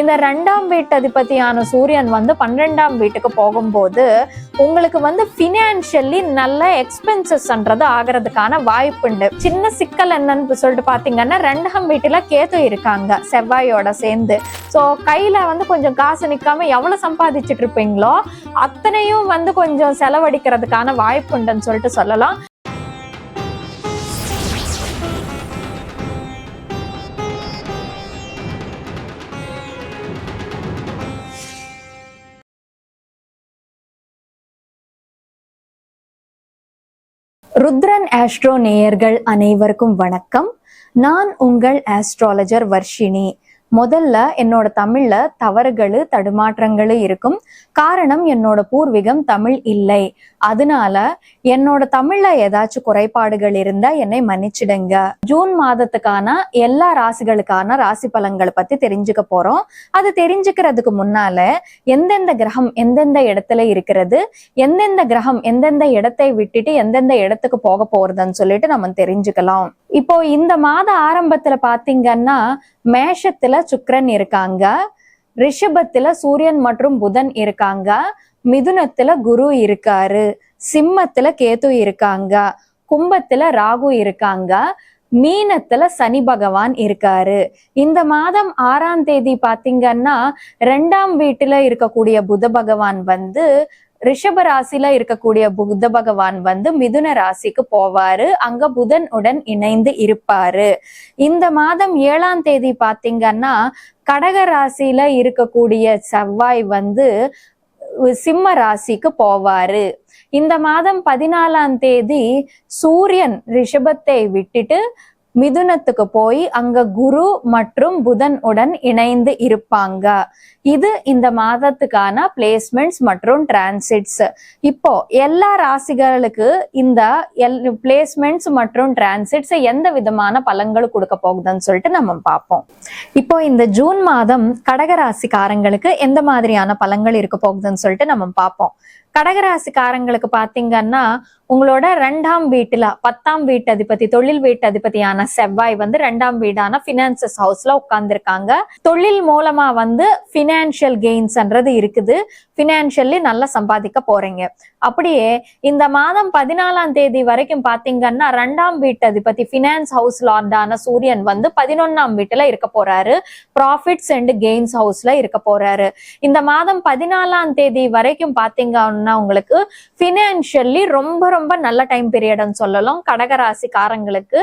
இந்த ரெண்டாம் வீட்டு அதிபதியான சூரியன் வந்து பன்னிரெண்டாம் வீட்டுக்கு போகும்போது உங்களுக்கு வந்து ஃபினான்ஷியலி நல்ல எக்ஸ்பென்சஸ்ன்றது ஆகிறதுக்கான வாய்ப்புண்டு சின்ன சிக்கல் என்னன்னு சொல்லிட்டு பார்த்தீங்கன்னா ரெண்டாம் வீட்டில் கேது இருக்காங்க செவ்வாயோட சேர்ந்து. ஸோ கையில் வந்து கொஞ்சம் காசு நிற்காம எவ்வளவு சம்பாதிச்சுட்டு இருப்பீங்களோ அத்தனையும் வந்து கொஞ்சம் செலவழிக்கிறதுக்கான வாய்ப்புண்டுன்னு சொல்லிட்டு சொல்லலாம். ருத்ரன் ஆஸ்ட்ரோ நேயர்கள் அனைவருக்கும் வணக்கம். நான் உங்கள் ஆஸ்ட்ராலஜர் வர்ஷினி. முதல்ல என்னோட தமிழ்ல தவறுகள் தடுமாற்றங்கள் இருக்கும். காரணம் என்னோட பூர்வீகம் தமிழ் இல்லை. அதனால என்னோட தமிழ்ல ஏதாச்சும் குறைபாடுகள் இருந்தா என்னை மன்னிச்சிடுங்க. ஜூன் மாதத்துக்கான எல்லா ராசிகளுக்கான ராசி பலன்களை பத்தி தெரிஞ்சுக்க போறோம். அது தெரிஞ்சுக்கிறதுக்கு முன்னால எந்தெந்த கிரகம் எந்தெந்த இடத்துல இருக்கிறது எந்தெந்த கிரகம் எந்தெந்த இடத்தை விட்டுட்டு எந்தெந்த இடத்துக்கு போக போறதுன்னு சொல்லிட்டு நம்ம தெரிஞ்சுக்கலாம். இப்போ இந்த மாத ஆரம்பத்துல பாத்தீங்கன்னா மேஷத்துல சுக்கரன் இருக்காங்க ரிஷபத்துல சூரியன் மற்றும் புதன் இருக்காங்க மிதுனத்துல குரு இருக்காரு சிம்மத்துல கேது இருக்காங்க கும்பத்துல ராகு இருக்காங்க மீனத்துல சனி பகவான் இருக்காரு. இந்த மாதம் ஆறாம் தேதி பாத்தீங்கன்னா ரெண்டாம் வீட்டுல இருக்கக்கூடிய புத பகவான் வந்து ரிஷப ராசில இருக்கக்கூடிய புத்த பகவான் வந்து மிதுன ராசிக்கு போவாரு. அங்க புதன் உடன் இணைந்து இருப்பாரு. இந்த மாதம் ஏழாம் தேதி பாத்தீங்கன்னா கடக ராசியில இருக்கக்கூடிய செவ்வாய் வந்து சிம்ம ராசிக்கு போவாரு. இந்த மாதம் பதினாலாம் தேதி சூரியன் ரிஷபத்தை விட்டுட்டு மிதுனத்துக்கு போய் அங்க குரு மற்றும் புதன் உடன் இணைந்து இருப்பாங்க. இது இந்த மாதத்துக்கான பிளேஸ்மெண்ட்ஸ் மற்றும் டிரான்சிட்ஸ் இப்போ எல்லா ராசிகளுக்கு இந்த எல் பிளேஸ்மெண்ட்ஸ் மற்றும் டிரான்சிட்ஸ் எந்த விதமான பலன்கள் கொடுக்க போகுதுன்னு சொல்லிட்டு நம்ம பார்ப்போம். இப்போ இந்த ஜூன் மாதம் கடகராசிக்காரங்களுக்கு எந்த மாதிரியான பலன்கள் இருக்க போகுதுன்னு சொல்லிட்டு நம்ம பார்ப்போம். கடகராசிக்காரங்களுக்கு பாத்தீங்கன்னா உங்களோட ரெண்டாம் வீட்டுல பத்தாம் வீட்டு அதிபதி தொழில் வீட்டு அதிபதியான செவ்வாய் வந்து ரெண்டாம் வீடான பினான்சஸ் ஹவுஸ்ல உட்கார்ந்துருக்காங்க. தொழில் மூலமா வந்து பினான்சியல் கெயின்ஸ்ன்றது இருக்குது. பினான்சியல்லி நல்லா சம்பாதிக்க போறீங்க. அப்படியே இந்த மாதம் பதினாலாம் தேதி வரைக்கும் பாத்தீங்கன்னா ரெண்டாம் வீட்டு அதிபதி பினான்ஸ் ஹவுஸ் லார்டான சூரியன் வந்து பதினொன்னாம் வீட்டுல இருக்க போறாரு. ப்ராஃபிட்ஸ் அண்ட் கெயின்ஸ் ஹவுஸ்ல இருக்க போறாரு. இந்த மாதம் பதினாலாம் தேதி வரைக்கும் பாத்தீங்கன்னா உங்களுக்கு பினான்சியல்லி ரொம்ப ரொம்ப நல்ல டைம் பீரியட்னு சொல்லலாம். கடகராசிக்காரங்களுக்கு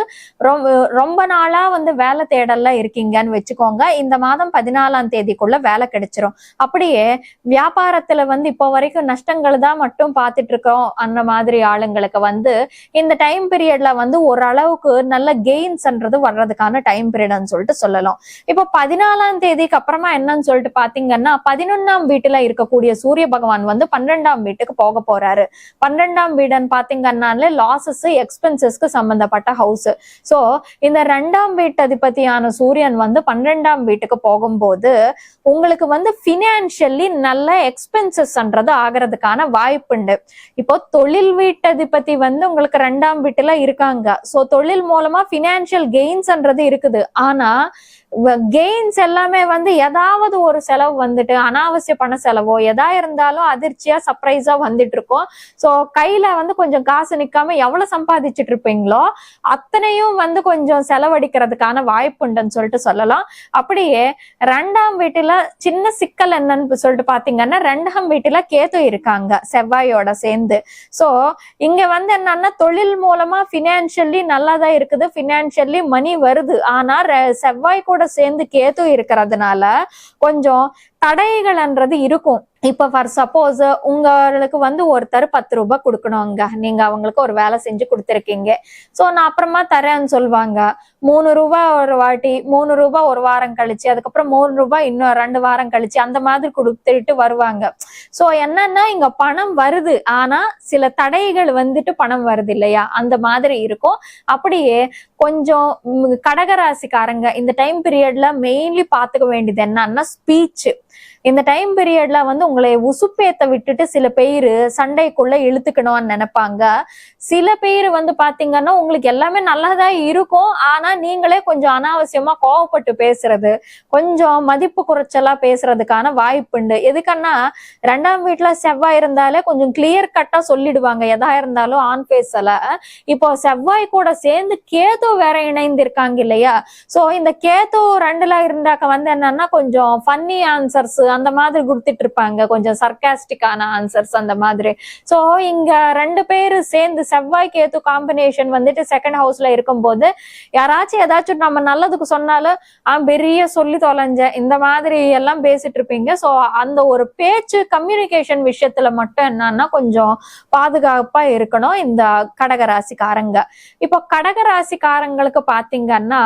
ரொம்ப ரொம்ப நாளா வந்து வேலை தேடல்ல இருக்கீங்கன்னு வச்சுக்கோங்க. இந்த மாதம் பதினாலாம் தேதிக்குள்ள வேலை கிடைச்சிரும். அப்படியே வியாபாரத்துல வந்து இப்போ வரைக்கும் நஷ்டங்கள் தான் மட்டும் பார்த்துட்டு இருக்கோம். அந்த மாதிரி ஆளுங்களுக்கு வந்து இந்த டைம் பீரியட்ல வந்து ஓரளவுக்கு நல்ல கெயின்ஸ்ன்றது வர்றதுக்கான டைம் பீரியட்னு சொல்லிட்டு சொல்லலாம். இப்போ பதினாலாம் தேதிக்கு அப்புறமா என்னன்னு சொல்லிட்டு பாத்தீங்கன்னா பதினொன்னாம் வீட்டுல இருக்கக்கூடிய சூரிய பகவான் வந்து பன்னெண்டாம் வீட்டுக்கு போக போறாரு. பன்னிரெண்டாம் வீடுன்னு பாத்தீங்கன்னாலே லாசஸ் எக்ஸ்பென்சஸ்க்கு சம்பந்தப்பட்ட ஹவுஸ் சோ இந்த ரெண்டாம் வீட்டு அதிபதியான சூரியன் வந்து பன்னிரெண்டாம் வீட்டுக்கு போகும்போது உங்களுக்கு வந்து பினான்சியலி நல்ல எக்ஸ்பென்சஸ்ன்றது ஆகிறதுக்கான வாய்ப்புண்டு இப்போ தொழில் வீட்டதிபதி வந்து உங்களுக்கு ரெண்டாம் வீட்டுல இருக்காங்க. சோ தொழில் மூலமா பினான்சியல் கெயின்ஸ்ன்றது இருக்குது. ஆனா கெயின்ஸ் எல்லாமே வந்து ஏதாவது ஒரு செலவு வந்துட்டு அனாவசிய பண செலவோ எதா இருந்தாலும் அதிர்ச்சியா சர்ப்ரைஸ் வந்துட்டு இருக்கும் சோ கையில வந்து கொஞ்சம் காசு நிக்காம எவ்வளவு சம்பாதிச்சுட்டு இருப்பீங்களோ அத்தனையும் வந்து கொஞ்சம் செலவழிக்கிறதுக்கான வாய்ப்புண்டுன்னு சொல்லிட்டு சொல்லலாம். அப்படியே ரெண்டாம் வீட்டுல சின்ன சிக்கல் என்னன்னு சொல்லிட்டு பாத்தீங்கன்னா ரெண்டாம் வீட்டுல கேது இருக்காங்க செவ்வாயோட சேர்ந்து. சோ இங்க வந்து என்னன்னா தொழில் மூலமா பினான்சியல்லி நல்லாதான் இருக்குது பினான்சியல்லி மணி வருது. ஆனா ரெ- செவ்வாய் கூட சேர்ந்து கேது இருக்கிறதுனால கொஞ்சம் தடைகள்ன்றது இருக்கும். இப்ப ஃபார் சப்போஸ் உங்களுக்கு வந்து ஒருத்தர் பத்து ரூபாய் கொடுக்கணுங்க நீங்க அவங்களுக்கு ஒரு வேலை செஞ்சு கொடுத்துருக்கீங்க. சோ நான் அப்புறமா தரேன்னு சொல்லுவாங்க மூணு ரூபா ஒரு வாட்டி மூணு ரூபாய் ஒரு வாரம் கழிச்சு அதுக்கப்புறம் மூணு ரூபாய் இன்னும் ரெண்டு வாரம் கழிச்சு அந்த மாதிரி கொடுத்துட்டு வருவாங்க. சோ என்னன்னா இங்க பணம் வருது. ஆனா சில தடைகள் வந்துட்டு பணம் வருது இல்லையா? அந்த மாதிரி இருக்கும். அப்படியே கொஞ்சம் கடகராசிக்காரங்க இந்த டைம் பீரியட்ல மெயின்லி பாத்துக்க வேண்டியது என்னன்னா ஸ்பீச் இந்த டைம் பீரியட்ல வந்து உங்களை உசுப்பேத்த விட்டுட்டு சில பேர் சண்டைக்குள்ள இழுத்துக்கணும்னு நினைப்பாங்க. சில பேர் வந்து பாத்தீங்கன்னா உங்களுக்கு எல்லாமே நல்லதா இருக்கும். ஆனா நீங்களே கொஞ்சம் அனாவசியமா கோவப்பட்டு பேசுறது கொஞ்சம் மதிப்பு குறைச்சலா பேசுறதுக்கான வாய்ப்புண்டு எதுக்கன்னா ரெண்டாம் வீட்டுல செவ்வாய் இருந்தாலே கொஞ்சம் கிளியர் கட்டா சொல்லிடுவாங்க. எதா இருந்தாலும் ஆன் பேசல இப்போ செவ்வாய் கூட சேர்ந்து கேது வேற இணைந்து இருக்காங்க இல்லையா? சோ இந்த கேது ரெண்டுல இருந்தாக்க வந்து என்னன்னா கொஞ்சம் ஃபன்னி ஆன்சர்ஸ் அந்த மாதிரி கொடுத்துட்டு இருப்பாங்க. கொஞ்சம் சர்க்காஸ்டிக்கான ஆன்சர்ஸ் அந்த மாதிரி. சோ இங்க ரெண்டு பேரு சேர்ந்து செவ்வாய் கேது காம்பினேஷன் வந்துட்டு செகண்ட் ஹவுஸ்ல இருக்கும்போது யாராவது ஏதாச்சும் நம்ம நல்லதுக்கு சொன்னாலும் அவன் பெரிய சொல்லி தொலைஞ்ச இந்த மாதிரி எல்லாம் பேசிட்டு இருப்பீங்க. சோ அந்த ஒரு பேச்சு கம்யூனிகேஷன் விஷயத்துல மட்டும் என்னன்னா கொஞ்சம் பாதுகாப்பா இருக்கணும் இந்த கடகராசிக்காரங்க. இப்போ கடகராசிக்காரங்களுக்கு பாத்தீங்கன்னா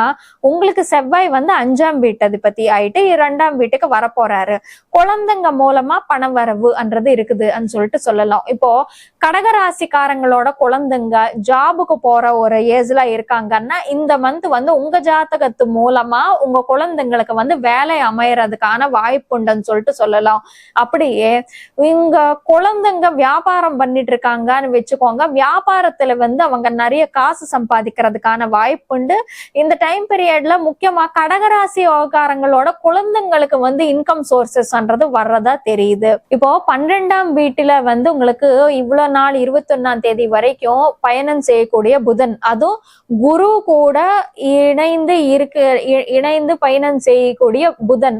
உங்களுக்கு செவ்வாய் வந்து அஞ்சாம் வீட்டு அதிபதி ஆயிட்டு இரண்டாம் வீட்டுக்கு வரப்போறாரு. குழந்தைங்க மூலமா பண வரவுன்றது இருக்குதுன்னு சொல்லிட்டு சொல்லலாம். இப்போ கடகராசிக்காரங்களோட குழந்தைங்க ஜாபுக்கு போற ஒரு ஏஜ்ல இருக்காங்கன்னா இந்த மந்த் வந்து உங்க ஜாதகத்து மூலமா உங்க குழந்தைங்களுக்கு வந்து வேலை அமையறதுக்கான வாய்ப்புண்டுன்னு சொல்லிட்டு சொல்லலாம். அப்படியே இங்க குழந்தைங்க வியாபாரம் பண்ணிட்டு இருக்காங்கன்னு வச்சுக்கோங்க. வியாபாரத்துல வந்து அவங்க நிறைய காசு சம்பாதிக்கிறதுக்கான வாய்ப்புண்டு இந்த டைம் பீரியட்ல முக்கியமா கடகராசி விவகாரங்களோட குழந்தைங்களுக்கு வந்து இன்கம் சோர்சஸ்ன்றது வர்றதா தெரியுது. இப்போ பன்னிரெண்டாம் வீட்டுல வந்து உங்களுக்கு இவ்வளவு நாள் இருபத்தி ஒன்னாம் தேதி வரைக்கும் பயணம் செய்யக்கூடிய புதன். அதுவும் குரு கூட இணைந்து இருக்க இணைந்து பயணம் செய்யக்கூடிய புதன்.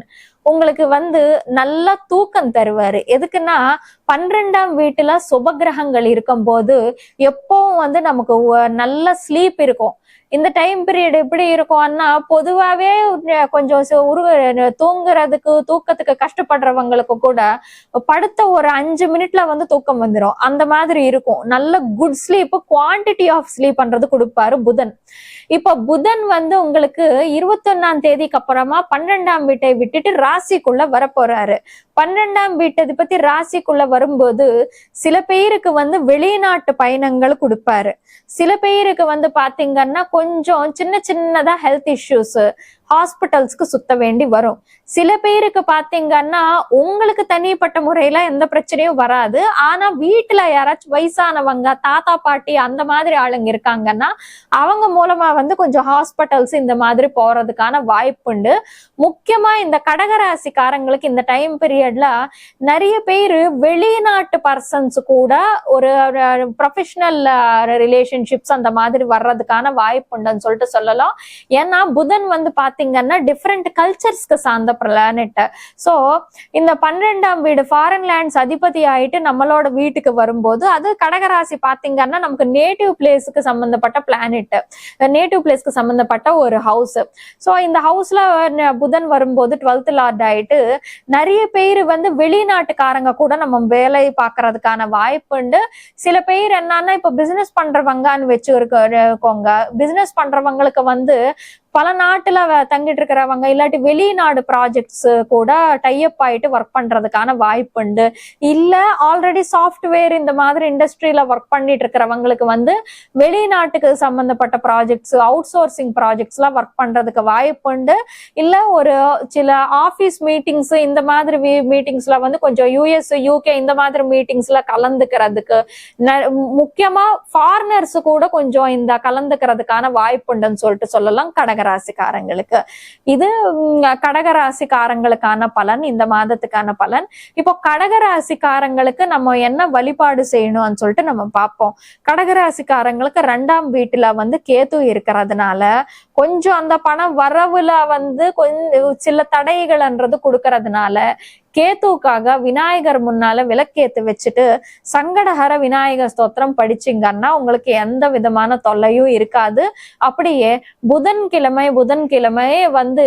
உங்களுக்கு வந்து நல்ல தூக்கம் தருவாரு. எதுக்குன்னா பன்னிரெண்டாம் வீட்டுல சுபகிரகங்கள் இருக்கும்போது எப்பவும் வந்து நமக்கு நல்ல ஸ்லீப் இருக்கும். இந்த டைம் பீரியட் எப்படி இருக்கும்னா பொதுவாவே கொஞ்சம் உருவ தூங்குறதுக்கு தூக்கத்துக்கு கஷ்டப்படுறவங்களுக்கு கூட படுத்த ஒரு அஞ்சு மினிட்ல வந்து தூக்கம் வந்துடும் அந்த மாதிரி இருக்கும். நல்ல good sleep quantity of sleep பண்றது கொடுப்பாரு புதன். இப்ப புதன் வந்து உங்களுக்கு இருபத்தொன்னாம் தேதிக்கு அப்புறமா பன்னெண்டாம் வீட்டை விட்டுட்டு ராசிக்குள்ள வரப்போறாரு. பன்னெண்டாம் வீட்டை பத்தி ராசிக்குள்ள வரும்போது சில பேருக்கு வந்து வெளிநாட்டு பயணங்கள் கொடுப்பாரு. சில பேருக்கு வந்து பாத்தீங்கன்னா கொஞ்சம் சின்ன சின்னதா ஹெல்த் இஷ்யூஸ் ஹாஸ்பிட்டல்ஸ்க்கு சுத்த வேண்டி வரும். சில பேருக்கு பாத்தீங்கன்னா உங்களுக்கு தனிப்பட்ட முறையில எந்த பிரச்சனையும் வராது. ஆனா வீட்டுல யாராச்சும் வயசானவங்க தாத்தா பாட்டி அந்த மாதிரி ஆளுங்க இருக்காங்கன்னா அவங்க மூலமா வந்து கொஞ்சம் ஹாஸ்பிட்டல்ஸ் இந்த மாதிரி போறதுக்கான வாய்ப்புண்டு முக்கியமா இந்த கடகராசிக்காரங்களுக்கு இந்த டைம் பீரியட்ல நிறைய பேர் வெளிநாட்டு பர்சன்ஸ் கூட ஒரு ப்ரொஃபஷனல் ரிலேஷன்ஷிப்ஸ் அந்த மாதிரி வர்றதுக்கான வாய்ப்புண்டுன்னு சொல்லிட்டு சொல்லலாம். ஏன்னா புதன் வந்து பாத்தீங்கன்னா டிஃப்ரெண்ட் கல்ச்சர்ஸ்க்கு சார்ந்த பிளானெட் சோ இந்த பன்னிரெண்டாம் வீடு ஃபாரின் லேண்ட்ஸ் அதிபதி ஆயிட்டு நம்மளோட வீட்டுக்கு வரும்போது அது கடகராசி பாத்தீங்கன்னா நமக்கு நேட்டிவ் பிளேஸுக்கு சம்பந்தப்பட்ட பிளானட் நேட்டிவ் பிளேஸ்க்கு சம்பந்தப்பட்ட ஒரு ஹவுஸ் சோ இந்த ஹவுஸ்ல புதன் வரும்போது டுவெல்த் லார்ட் ஆயிட்டு நிறைய பேர் வந்து வெளிநாட்டுக்காரங்க கூட நம்ம வேலை பார்க்கறதுக்கான வாய்ப்புண்டு சில பேர் என்னன்னா இப்ப பிசினஸ் பண்றவங்கன்னு வச்சு இருக்கோங்க பிசினஸ் பண்றவங்களுக்கு வந்து பல நாட்டுல வ- தங்கிட்டு இருக்கிறவங்க இல்லாட்டி வெளிநாடு ப்ராஜெக்ட்ஸ் கூட டைப் ஆயிட்டு ஒர்க் பண்றதுக்கான வாய்ப்புண்டு இல்ல ஆல்ரெடி சாஃப்ட்வேர் இந்த மாதிரி இண்டஸ்ட்ரியில ஒர்க் பண்ணிட்டு இருக்கிறவங்களுக்கு வந்து வெளிநாட்டுக்கு சம்பந்தப்பட்ட ப்ராஜெக்ட்ஸ் அவுட் சோர்சிங் ப்ராஜெக்ட்ஸ் எல்லாம் ஒர்க் பண்றதுக்கு வாய்ப்புண்டு இல்ல ஒரு சில ஆபீஸ் மீட்டிங்ஸ் இந்த மாதிரி மீட்டிங்ஸ்ல வந்து கொஞ்சம் யூஎஸ் யூகே இந்த மாதிரி மீட்டிங்ஸ்ல கலந்துக்கிறதுக்கு முக்கியமா ஃபாரினர்ஸ் கூட கொஞ்சம் இந்த கலந்துக்கிறதுக்கான வாய்ப்புண்டுன்னு சொல்லிட்டு சொல்லலாம் ராசிக்காரங்களுக்கு இது கடக ராசிக்காரங்களுக்கான பலன் இந்த மாதத்துக்கான பலன். இப்போ கடகராசிக்காரங்களுக்கு நம்ம என்ன வழிபாடு செய்யணும்னு சொல்லிட்டு நம்ம பார்ப்போம். கடகராசிக்காரங்களுக்கு ரெண்டாம் வீட்டுல வந்து கேத்து இருக்கிறதுனால கொஞ்சம் அந்த பணம் வரவுல வந்து கொஞ்சம் சில தடைகள்ன்றது கொடுக்கறதுனால கேத்துவுக்காக விநாயகர் முன்னால விளக்கேத்து வச்சுட்டு சங்கடஹர விநாயகர் ஸ்தோத்திரம் படிச்சீங்கன்னா உங்களுக்கு எந்த விதமான தொல்லையும் இருக்காது. அப்படியே புதன்கிழமை புதன்கிழமை வந்து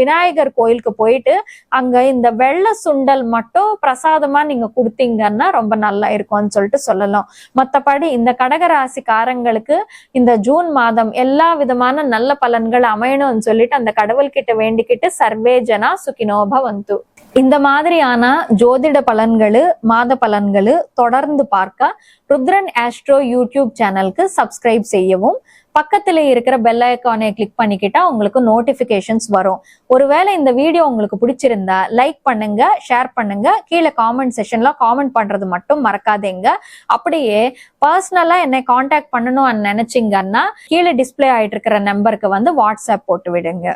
விநாயகர் கோயிலுக்கு போயிட்டு அங்க இந்த வெள்ள சுண்டல் மட்டும் பிரசாதமா நீங்க கொடுத்தீங்கன்னா ரொம்ப நல்லா இருக்கும்னு சொல்லிட்டு சொல்லலாம். மத்தபடி இந்த கடகராசிக்காரங்களுக்கு இந்த ஜூன் மாதம் எல்லா விதமான நல்ல பலன்கள் அமையணும்னு சொல்லிட்டு அந்த கடவுள்கிட்ட வேண்டிக்கிட்டு சர்வேஜனா சுகினோப வந்து இந்த மாதிரியான ஜோதிட பலன்களு மாத பலன்களு தொடர்ந்து பார்க்க ருத்ரன் ஆஸ்ட்ரோ யூடியூப் சேனலுக்கு சப்ஸ்கிரைப் செய்யவும். பக்கத்துல இருக்கிற பெல் ஐக்கானை கிளிக் பண்ணிக்கிட்டா உங்களுக்கு நோட்டிபிகேஷன்ஸ் வரும். ஒருவேளை இந்த வீடியோ உங்களுக்கு பிடிச்சிருந்தா லைக் பண்ணுங்க ஷேர் பண்ணுங்க. கீழே காமெண்ட் செஷன்ல காமெண்ட் பண்றது மட்டும் மறக்காதீங்க. அப்படியே பர்சனலா என்னை காண்டாக்ட் பண்ணணும்னு நினைச்சிங்கன்னா கீழே டிஸ்ப்ளே ஆயிட்டு இருக்கிற நம்பருக்கு வந்து வாட்ஸ்அப் போட்டு விடுங்க.